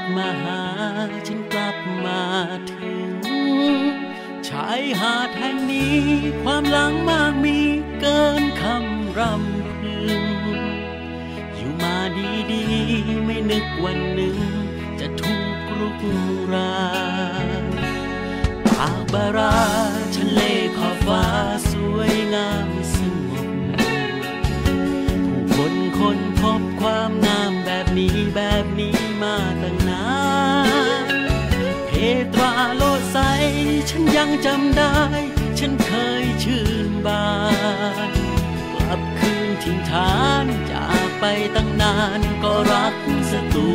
บมาหา ฉันกลับมาถึง ชายหาดแห่งนี้ ความหลังมากมีเกินคำรำพึง อยู่มาดีๆ ไม่นึกวันหนึ่ง จะถูกลุกราปากบาราทะเลขอฟ้าสวยงามสงบผู้คนคนพบความงามแบบนี้แบบนี้ มาตั้งนานเพตราโลดใส ฉันยังจำได้ ฉันเคยชื่นบาน กลับคืนทิ้งฐานจากไปตั้งนานก็รักสตู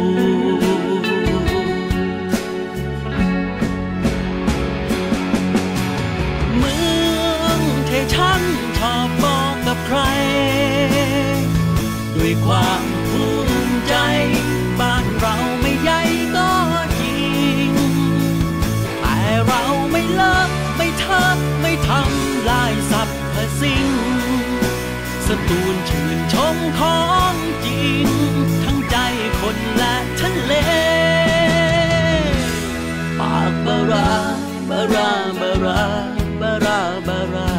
เมืองที่ฉันชอบบอกกับใคร ด้วยความ ทักไม่ทำลายสรรพสิ่ง สตูนชื่นชมของจริง ทั้งใจคนและทะเล ปากบาราบาราบาราบาราบารา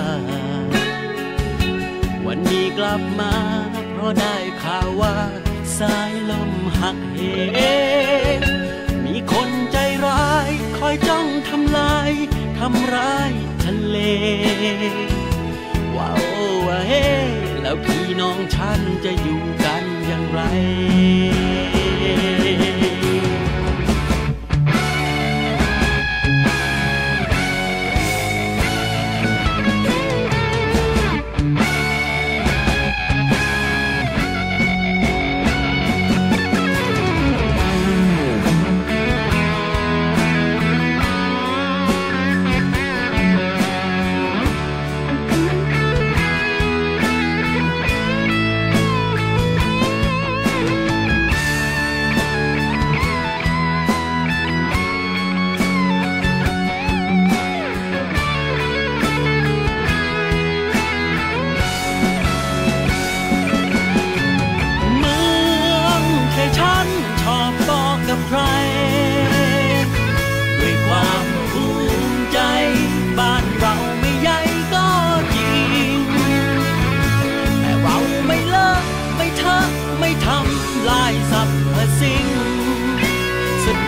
วันนี้กลับมา เพราะได้ข่าวว่า สายลมหักเห ว้าวว่าเฮแล้วพี่น้องฉันจะอยู่กันอย่างไร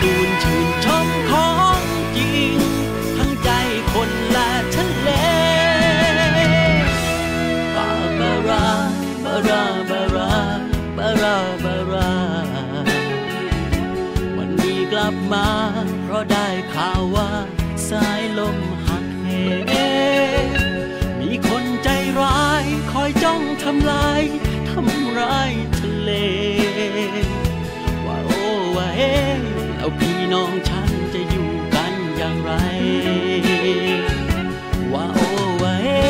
ดูนชื่นชมของจริง ทั้งใจคนและทะเลบาบาราบาราบาราบาราบารา วันนี้กลับมา เพราะได้ข่าวว่าสายลมหักเหมีคนใจร้ายคอยจ้องทำลายทำร้ายทะเลว่าโอ้ว่าเฮ้ แล้วพี่น้องฉันจะอยู่กันอย่างไร ว่าโอ้ว่าเฮ้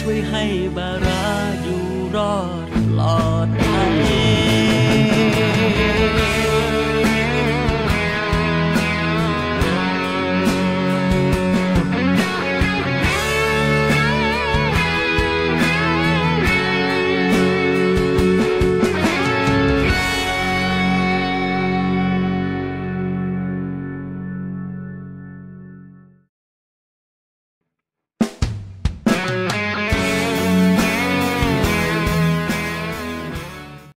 ช่วยให้บาราอยู่รอด